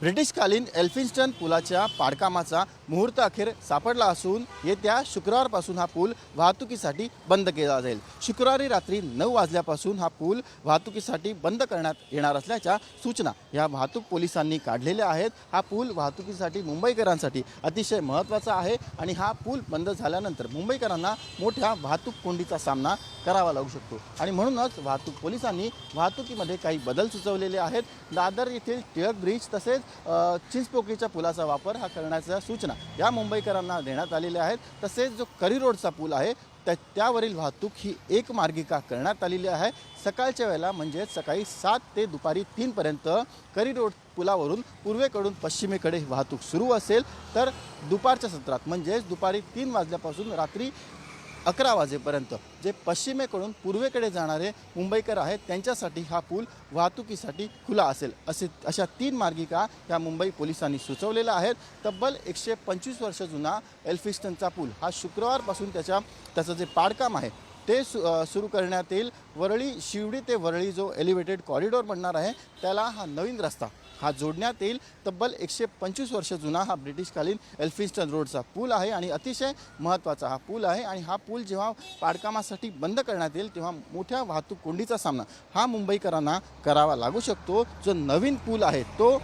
ब्रिटिशकालीन Elphinstone पुलाच्या पाडकामाचा मुहूर्त अखेर सापडला असून येत्या शुक्रवारपासून हा पूल वाहतुकीसाठी बंद केला जाईल. शुक्रवारी रात्री नऊ वाजल्यापासून हा पूल वाहतुकीसाठी बंद करण्यात येणार असल्याच्या सूचना या वाहतूक पोलिसांनी काढलेल्या आहेत. हा पूल वाहतुकीसाठी मुंबईकरांसाठी अतिशय महत्त्वाचा आहे आणि हा पूल बंद झाल्यानंतर मुंबईकरांना मोठ्या वाहतूक कोंडीचा सामना करावा लागू शकतो. आणि म्हणूनच वाहतूक पोलिसांनी वाहतुकीमध्ये काही बदल सुचवलेले आहेत. दादर येथील टिळक ब्रिज तसेच चिंचपोकळीच्या पुलाचा वापर हा करण्याच्या सूचना या मुंबईकरांना देण्यात आलेल्या आहेत. तसेच जो करी रोडचा पूल आहे त्या त्यावरील वाहतूक ही एक मार्गिका करण्यात आलेली आहे. सकाळच्या वेळेला म्हणजेच सकाळी सात ते दुपारी तीनपर्यंत करी रोड पुलावरून पूर्वेकडून पश्चिमेकडे वाहतूक सुरू असेल. तर दुपारच्या सत्रात म्हणजेच दुपारी तीन वाजल्यापासून रात्री अकरा वाजेपर्यंत जे पश्चिमेकडून पूर्वेकडे जाणारे मुंबईकर आहेत त्यांच्यासाठी हा पूल वाहतुकीसाठी खुला असेल. असे अशा तीन मार्गिका या मुंबई पोलिसांनी सुचवलेल्या आहेत. तब्बल एकशे पंचवीस वर्ष जुना एल्फिस्टनचा पूल हा शुक्रवारपासून त्याच्या त्याचं जे पाडकाम आहे ते सु सुरू करण्यात येईल. वरळी शिवडी ते वरळी जो एलिव्हेटेड कॉरिडॉर बनणार आहे त्याला हा नवीन रस्ता हा जोडण्यात येईल. तब्बल एकशे पंचवीस वर्ष जुना हा ब्रिटिशकालीन एल्फिन्स्टन रोडचा पूल आहे आणि अतिशय महत्त्वाचा हा पूल आहे आणि हा पूल जेव्हा पाडकामासाठी बंद करण्यात येईल तेव्हा मोठ्या वाहतूक कोंडीचा सामना हा मुंबईकरांना करावा लागू शकतो. जो नवीन पूल आहे तो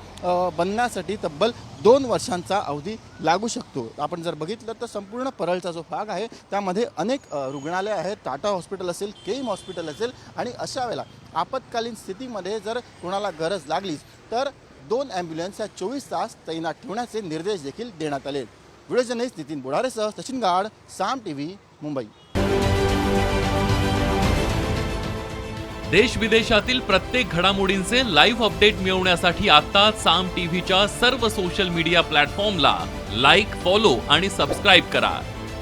बनण्यासाठी तब्बल दोन वर्षांचा अवधी लागू शकतो. आपण जर बघितलं तर संपूर्ण परळचा जो भाग आहे त्यामध्ये अनेक रुग्णालय आहेत. टाटा हॉस्पिटल असेल केईम हॉस्पिटल असेल आणि अशा वेळेला आपत्कालीन स्थितीमध्ये जर कोणाला गरज लागलीच तर दोन ॲम्ब्युलन्स या चोवीस तास तैनात ठेवण्याचे निर्देश देखील देण्यात आले व्हिडिओ जर्नलिस्ट नितीन बुडारेसह सचिन गाड साम टी व्ही मुंबई. देश विदेशातील प्रत्येक घडामोडींचे लाईव्ह अपडेट मिळवण्यासाठी आता साम टीव्हीच्या सर्व सोशल मीडिया प्लॅटफॉर्मला लाईक फॉलो आणि सबस्क्राईब करा.